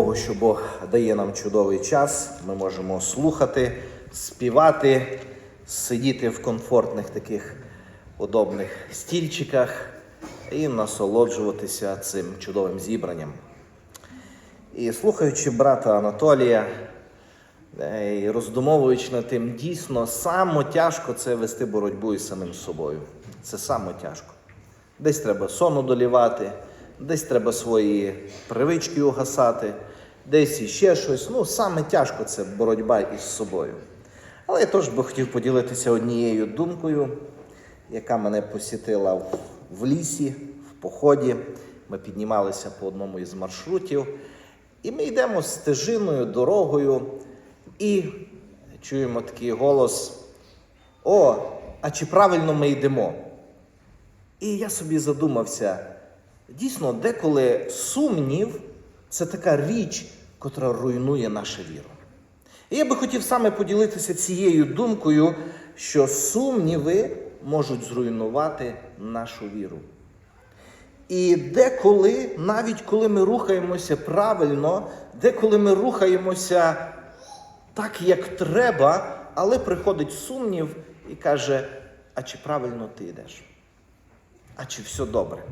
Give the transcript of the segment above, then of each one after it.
Богу, що Бог дає нам чудовий час, ми можемо слухати, співати, сидіти в комфортних таких удобних стільчиках і насолоджуватися цим чудовим зібранням. І слухаючи брата Анатолія е, і роздумовуючи над тим, дійсно саме тяжко це вести боротьбу із самим собою. Це саме тяжко. Десь треба сон одолівати, десь треба свої привички угасати, десь іще щось. Ну, саме тяжко це боротьба із собою. Але я теж би хотів поділитися однією думкою, яка мене посітила в, лісі, в поході. Ми піднімалися по одному із маршрутів, і ми йдемо стежиною, дорогою, і чуємо такий голос: О, а чи правильно ми йдемо? І я собі задумався, дійсно, деколи сумнів це така річ, котра руйнує нашу віру. І я би хотів саме поділитися цією думкою, що сумніви можуть зруйнувати нашу віру. І деколи, навіть коли ми рухаємося правильно, деколи ми рухаємося так, як треба, але приходить сумнів і каже: а чи правильно ти йдеш? А чи все добре?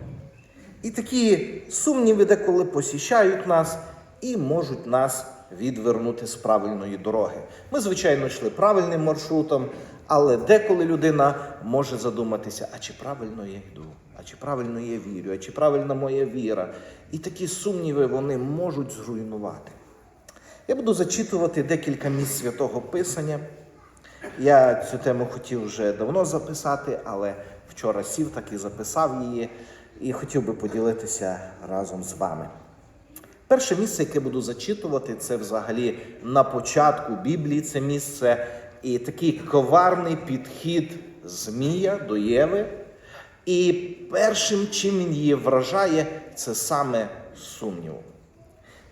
І такі сумніви деколи посіщають нас і можуть нас відвернути з правильної дороги. Ми, звичайно, йшли правильним маршрутом, але деколи людина може задуматися, а чи правильно я йду, а чи правильно я вірю, а чи правильна моя віра. І такі сумніви вони можуть зруйнувати. Я буду зачитувати декілька місць святого Писання. Я цю тему хотів вже давно записати, але вчора сів так і записав її, і хотів би поділитися разом з вами. Перше місце, яке буду зачитувати, це взагалі на початку Біблії це місце і такий коварний підхід Змія до Єви. І першим, чим він її вражає, це саме сумнів.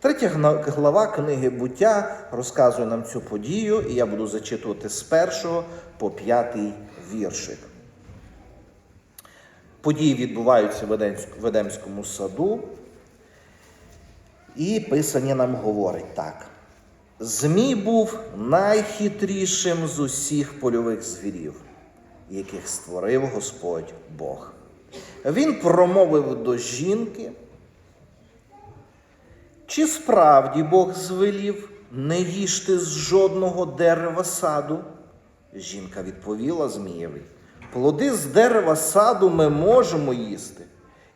Третя глава книги буття розказує нам цю подію, і я буду зачитувати з першого по п'ятий віршик. Події відбуваються в Едемському саду, і Писання нам говорить так. Змій був найхитрішим з усіх польових звірів, яких створив Господь Бог. Він промовив до жінки. Чи справді Бог звелів не їжте з жодного дерева саду? Жінка відповіла Змієві. Плоди з дерева саду ми можемо їсти,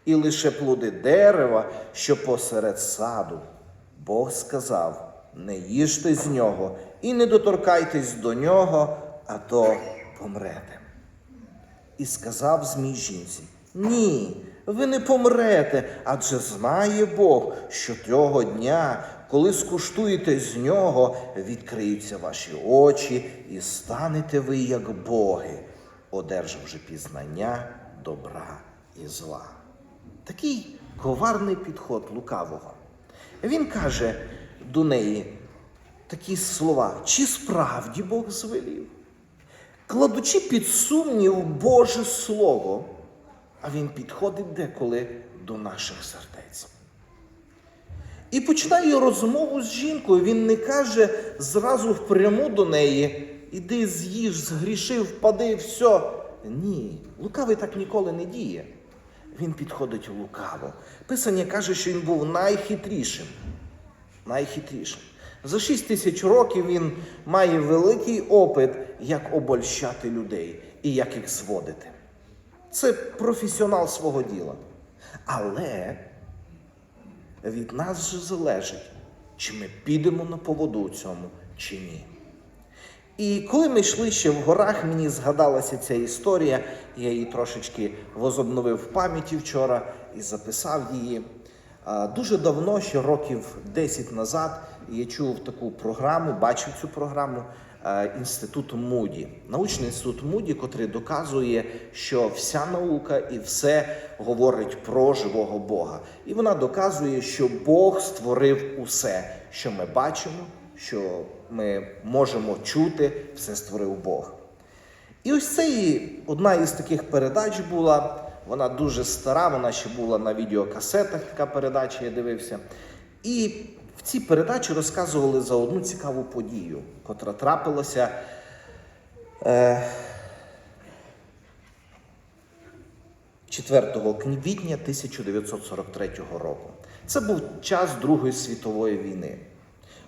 і лише плоди дерева, що посеред саду. Бог сказав: не їжте з нього і не доторкайтесь до нього, а то помрете. І сказав Змій жінці: Ні, ви не помрете, адже знає Бог, що того дня, коли скуштуєте з нього, відкриються ваші очі, і станете ви, як боги, одержавши пізнання добра і зла. Такий коварний підход лукавого. Він каже до неї такі слова: чи справді Бог звелів? кладучи під сумнів Боже Слово, а він підходить деколи до наших сердець. І починає розмову з жінкою. Він не каже зразу впряму до неї: іди з'їж, згрішив, впади, все. Ні, лукавий так ніколи не діє. Він підходить лукаво. Писання каже, що він був найхитрішим. Найхитрішим. За 6 тисяч років він має великий опит, як обольщати людей і як їх зводити. Це професіонал свого діла. Але від нас же залежить, чи ми підемо на поводу цьому, чи ні. І коли ми йшли ще в горах, мені згадалася ця історія, я її трошечки возобновив в пам'яті вчора і записав її. Дуже давно, ще років 10 назад, я чув таку програму, бачив цю програму Інституту Муді. Научний інститут Муді, котрий доказує, що вся наука і все говорить про живого Бога. І вона доказує, що Бог створив усе, що ми бачимо, що ми можемо чути, все створив Бог. І ось це і одна із таких передач була. Вона дуже стара, вона ще була на відеокасетах, така передача, я дивився. І В цій передачі розказували за одну цікаву подію, котра трапилася е, 4 квітня 1943 року. Це був час Другої світової війни.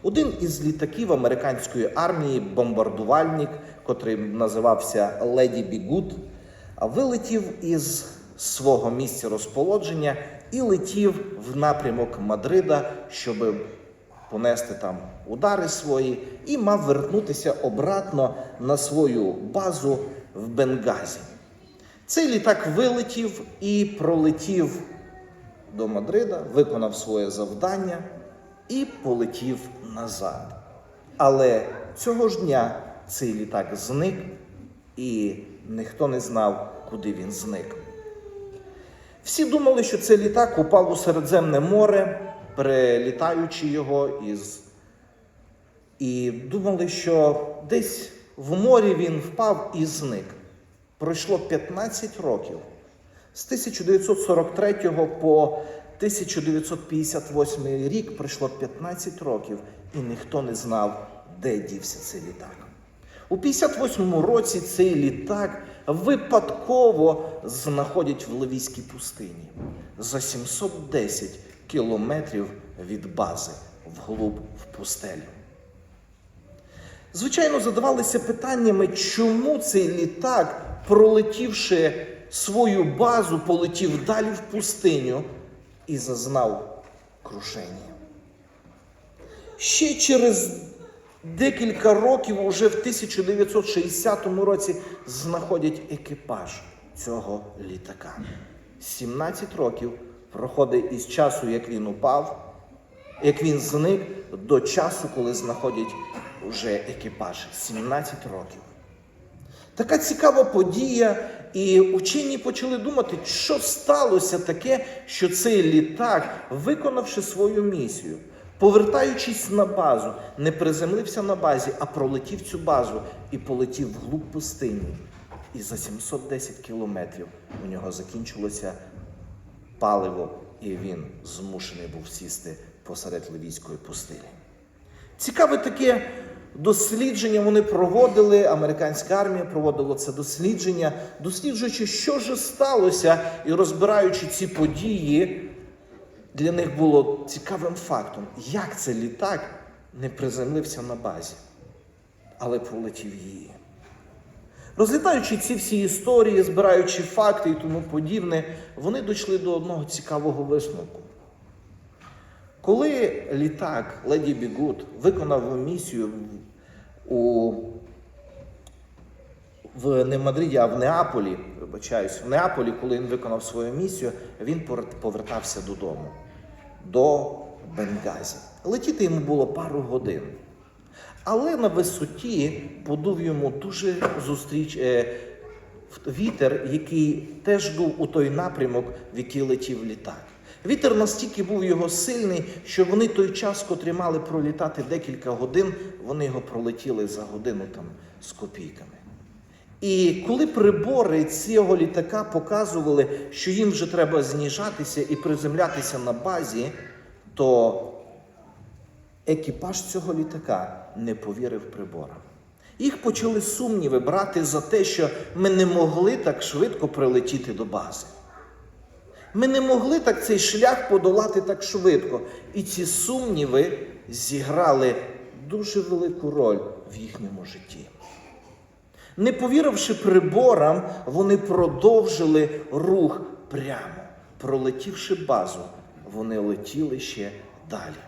Один із літаків американської армії, бомбардувальник, котрий називався Леді Бігуд, вилетів із свого місця розположення і летів в напрямок Мадрида, щоб понести там удари свої, і мав вернутися обратно на свою базу в Бенгазі. Цей літак вилетів і пролетів до Мадрида, виконав своє завдання і полетів назад. Але цього ж дня цей літак зник, і ніхто не знав, куди він зник. Всі думали, що цей літак упав у Середземне море, перелітаючи його із. І думали, що десь в морі він впав і зник. Пройшло 15 років. З 1943 по 1958 рік пройшло 15 років, і ніхто не знав, де дівся цей літак. У 58-му році цей літак випадково знаходять в Ливійській пустині за 710 кілометрів від бази вглуб в пустелю. Звичайно, задавалися питаннями, чому цей літак, пролетівши свою базу, полетів далі в пустиню і зазнав крушення. Ще через декілька років, уже в 1960 році, знаходять екіпаж цього літака. 17 років проходить із часу, як він упав, як він зник, до часу, коли знаходять вже екіпаж 17 років. Така цікава подія, і учені почали думати, що сталося таке, що цей літак, виконавши свою місію, повертаючись на базу, не приземлився на базі, а пролетів цю базу і полетів вглуб пустині. І за 710 кілометрів у нього закінчилося паливо, і він змушений був сісти посеред Ливійської пустелі. Цікаве таке дослідження вони проводили, американська армія проводила це дослідження, досліджуючи, що ж сталося, і розбираючи ці події, для них було цікавим фактом, як цей літак не приземлився на базі, але пролетів її. Розглядаючи ці всі історії, збираючи факти і тому подібне, вони дійшли до одного цікавого висновку. Коли літак Леді Бігуд виконав місію у в не Мадриді, а в Неаполі, вибачаюсь, в Неаполі, коли він виконав свою місію, він повертався додому, до Бенгазі. Летіти йому було пару годин. Але на висоті подув йому дуже зустріч е, вітер, який теж дув у той напрямок, в який летів літак. Вітер настільки був його сильний, що вони той час, котрий мали пролітати декілька годин, вони його пролетіли за годину там з копійками. І коли прибори цього літака показували, що їм вже треба зніжатися і приземлятися на базі, то екіпаж цього літака не повірив приборам. Їх почали сумніви брати за те, що ми не могли так швидко прилетіти до бази. Ми не могли так цей шлях подолати так швидко. І ці сумніви зіграли дуже велику роль в їхньому житті. Не повіривши приборам, вони продовжили рух прямо. Пролетівши базу, вони летіли ще далі.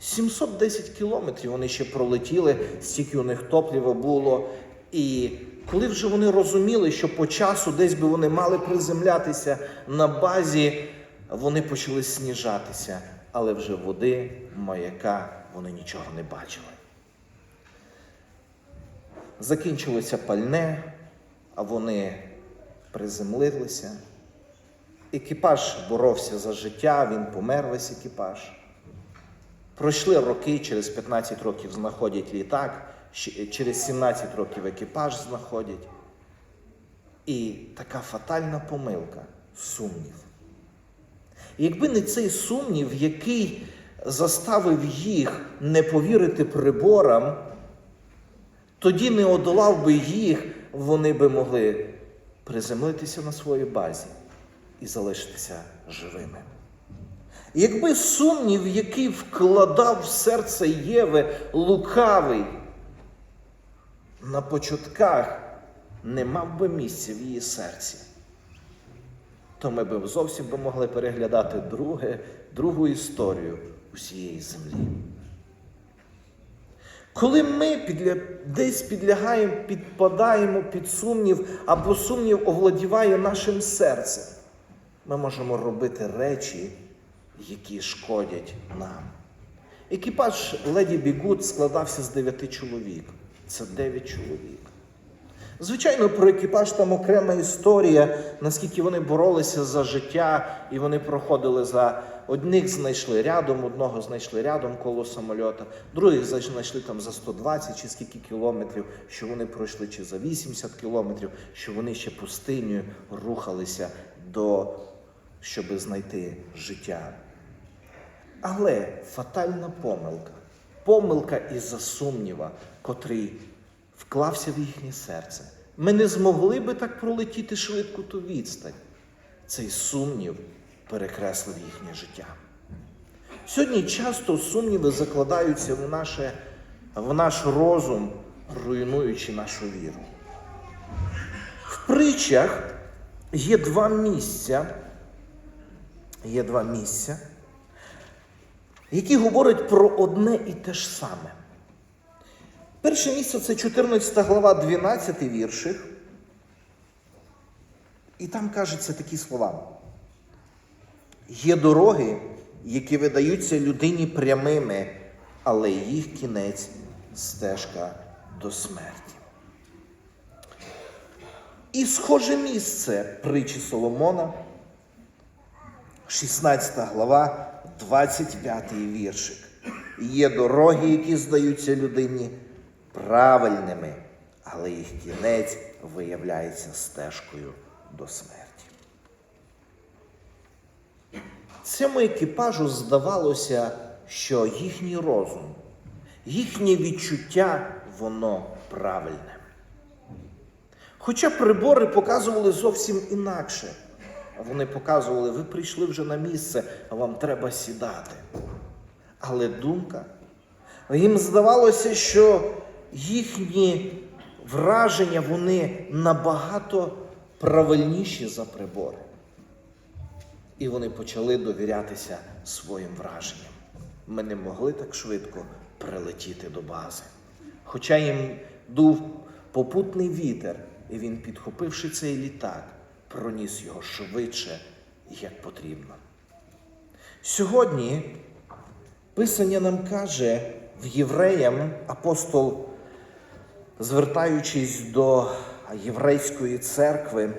710 кілометрів вони ще пролетіли, стільки у них топлива було. І коли вже вони розуміли, що по часу десь би вони мали приземлятися на базі, вони почали сніжатися, але вже води, маяка вони нічого не бачили. Закінчилося пальне, а вони приземлилися. Екіпаж боровся за життя, він помер весь екіпаж. Пройшли роки, через 15 років знаходять літак, через 17 років екіпаж знаходять. І така фатальна помилка сумнів. Якби не цей сумнів, який заставив їх не повірити приборам, тоді не одолав би їх, вони би могли приземлитися на своїй базі і залишитися живими. Якби сумнів, який вкладав в серце Єви лукавий, на початках не мав би місця в її серці, то ми б зовсім би могли переглядати друге, другу історію усієї землі. Коли ми підля... десь підлягаємо, підпадаємо під сумнів, або сумнів овладіває нашим серцем, ми можемо робити речі, які шкодять нам. Екіпаж Леді Бігут складався з дев'яти чоловік. Це дев'ять чоловік. Звичайно, про екіпаж там окрема історія, наскільки вони боролися за життя, і вони проходили за одних знайшли рядом, одного знайшли рядом коло самольота, других знайшли там за 120 чи скільки кілометрів, що вони пройшли чи за 80 кілометрів, що вони ще пустиню рухалися до, щоб знайти життя. Але фатальна помилка, помилка із-за сумніва, котрий вклався в їхнє серце. Ми не змогли би так пролетіти швидко ту відстань. Цей сумнів перекреслив їхнє життя. Сьогодні часто сумніви закладаються в, наше, в наш розум, руйнуючи нашу віру. В притчах є два місця, є два місця, які говорять про одне і те ж саме. Перше місце це 14 глава, 12 віршик. І там кажуться такі слова. Є дороги, які видаються людині прямими, але їх кінець стежка до смерті. І схоже місце притчі Соломона, 16 глава, 25 віршик. Є дороги, які здаються людині правильними, але їх кінець виявляється стежкою до смерті. Цьому екіпажу здавалося, що їхній розум, їхнє відчуття, воно правильне. Хоча прибори показували зовсім інакше. Вони показували, ви прийшли вже на місце, вам треба сідати. Але думка, їм здавалося, що їхні враження вони набагато правильніші за прибори. І вони почали довірятися своїм враженням. Ми не могли так швидко прилетіти до бази. Хоча їм дув попутний вітер, і він, підхопивши цей літак, проніс його швидше, як потрібно. Сьогодні Писання нам каже в євреям апостол, звертаючись до єврейської церкви,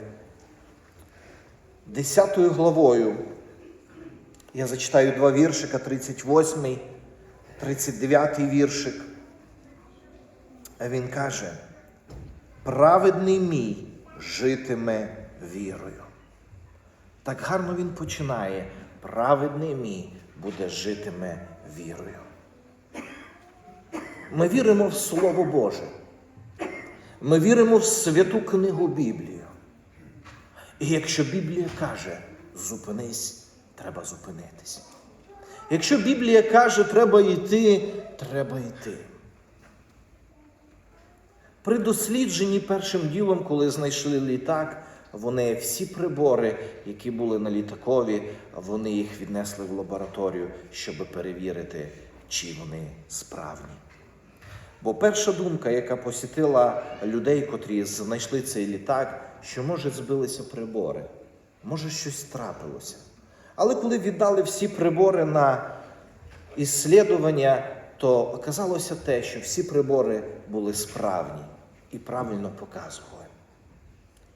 10 главою, я зачитаю два віршика, 38, 39 віршик. Він каже, праведний мій житиме вірою. Так гарно він починає. Праведний мій буде житиме вірою. Ми віримо в Слово Боже. Ми віримо в святу книгу Біблію. І якщо Біблія каже, зупинись, треба зупинитись. Якщо Біблія каже, треба йти, треба йти. При дослідженні першим ділом, коли знайшли літак, вони всі прибори, які були на літакові, вони їх віднесли в лабораторію, щоб перевірити, чи вони справні. Бо перша думка, яка посітила людей, котрі знайшли цей літак, що може збилися прибори, може щось трапилося. Але коли віддали всі прибори на іслідування, то оказалося те, що всі прибори були справні і правильно показували.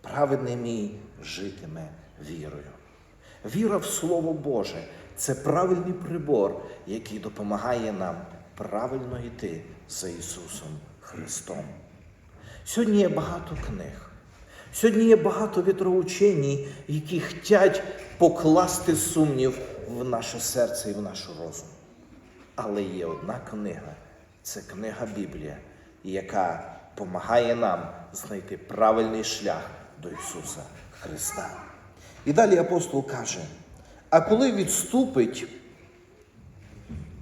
Праведний мій житиме вірою. Віра в Слово Боже це правильний прибор, який допомагає нам правильно йти за Ісусом Христом. Сьогодні є багато книг. Сьогодні є багато вітроучень, які хочуть покласти сумнів в наше серце і в наш розум. Але є одна книга це книга Біблія, яка допомагає нам знайти правильний шлях до Ісуса Христа. І далі апостол каже: а коли відступить,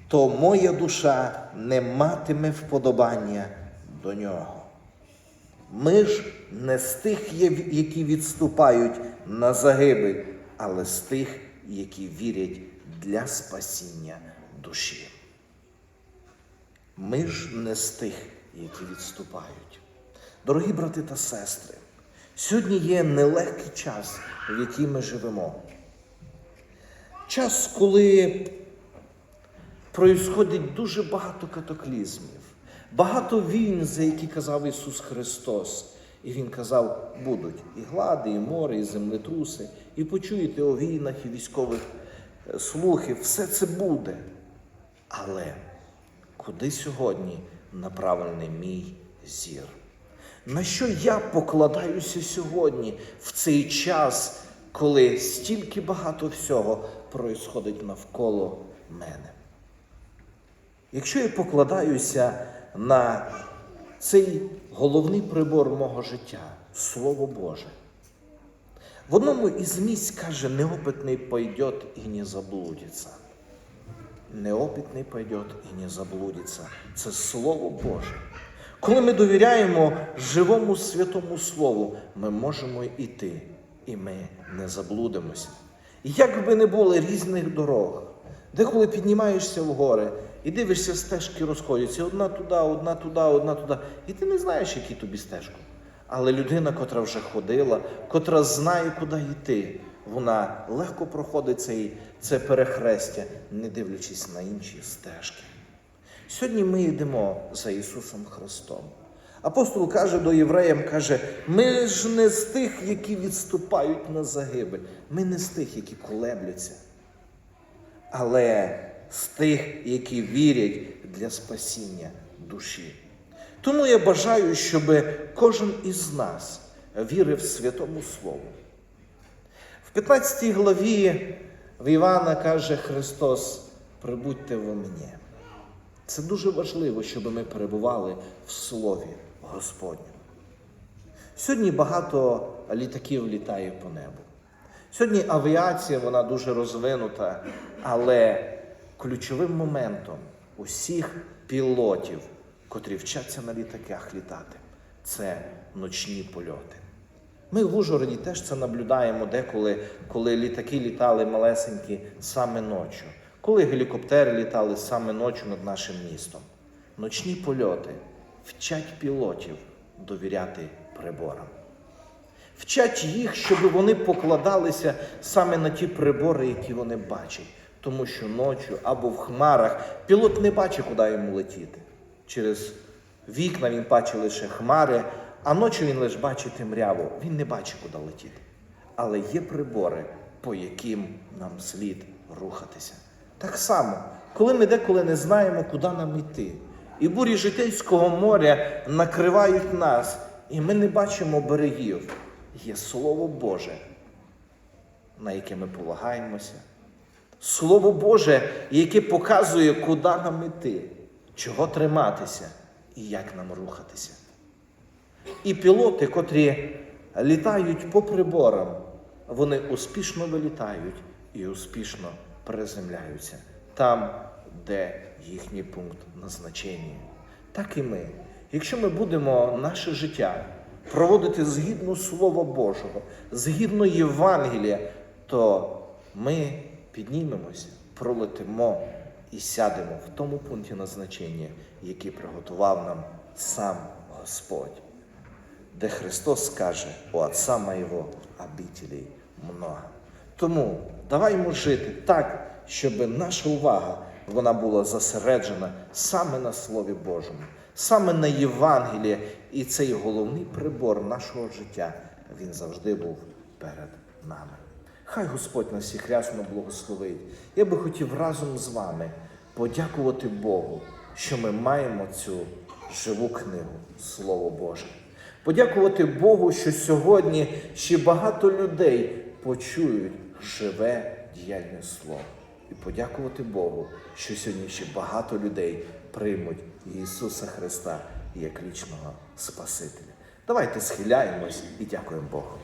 то моя душа не матиме вподобання до нього. Ми ж не з тих, які відступають на загибель, але з тих, які вірять для спасіння душі. Ми ж не з тих, які відступають. Дорогі брати та сестри, сьогодні є нелегкий час, в який ми живемо. Час, коли проїсходить дуже багато катаклізмів, багато війн, за які казав Ісус Христос. І Він казав, будуть і глади, і море, і землетруси, і почуєте о війнах і військових е, слухів, все це буде. Але куди сьогодні направлений мій зір? На що я покладаюся сьогодні в цей час, коли стільки багато всього проїсходить навколо мене? Якщо я покладаюся на цей головний прибор мого життя, Слово Боже, в одному із місць каже, неопитний пойдет і не заблудиться. Неопитний пойдет і не заблудиться. Це Слово Боже. Коли ми довіряємо живому святому Слову, ми можемо йти, і ми не заблудимося. Як би не було різних дорог, деколи піднімаєшся в гори і дивишся, стежки розходяться одна туди, одна туди, одна туди. І ти не знаєш, які тобі стежку. Але людина, котра вже ходила, котра знає, куди йти, вона легко проходить цей, це перехрестя, не дивлячись на інші стежки. Сьогодні ми йдемо за Ісусом Христом. Апостол каже до євреям, каже, ми ж не з тих, які відступають на загибель, ми не з тих, які колебляться, але з тих, які вірять для спасіння душі. Тому я бажаю, щоб кожен із нас вірив Святому Слову. В 15 главі в Івана каже Христос: прибудьте во мені. Це дуже важливо, щоб ми перебували в Слові Господньому. Сьогодні багато літаків літає по небу. Сьогодні авіація вона дуже розвинута, але ключовим моментом усіх пілотів, котрі вчаться на літаках літати, це ночні польоти. Ми в Ужгороді теж це наблюдаємо деколи, коли літаки літали малесенькі саме ночі, коли гелікоптери літали саме ночі над нашим містом. Ночні польоти вчать пілотів довіряти приборам. Вчать їх, щоб вони покладалися саме на ті прибори, які вони бачать. Тому що ночі або в хмарах пілот не бачить, куди йому летіти. Через вікна він бачить лише хмари, а ночі він лише бачить темряву. Він не бачить, куди летіти. Але є прибори, по яким нам слід рухатися. Так само, коли ми деколи не знаємо, куди нам йти, і бурі житейського моря накривають нас, і ми не бачимо берегів, є Слово Боже, на яке ми полагаємося. Слово Боже, яке показує, куди нам іти, чого триматися і як нам рухатися. І пілоти, котрі літають по приборам, вони успішно вилітають і успішно приземляються там, де їхній пункт назначення. Так і ми. Якщо ми будемо наше життя проводити згідно Слова Божого, згідно Євангелія, то ми піднімемося, пролетимо і сядемо в тому пункті назначення, який приготував нам сам Господь де Христос скаже, у Отца Моєго обителей много. Тому даваймо жити так, щоб наша увага вона була зосереджена саме на Слові Божому, саме на Євангелії, і цей головний прибор нашого життя він завжди був перед нами. Хай Господь нас всіх рясно благословить. Я би хотів разом з вами подякувати Богу, що ми маємо цю живу книгу, Слово Боже. Подякувати Богу, що сьогодні ще багато людей почують живе діяльне слово. і подякувати Богу, що сьогодні ще багато людей приймуть Ісуса Христа як вічного Спасителя. Давайте схиляємось і дякуємо Богу.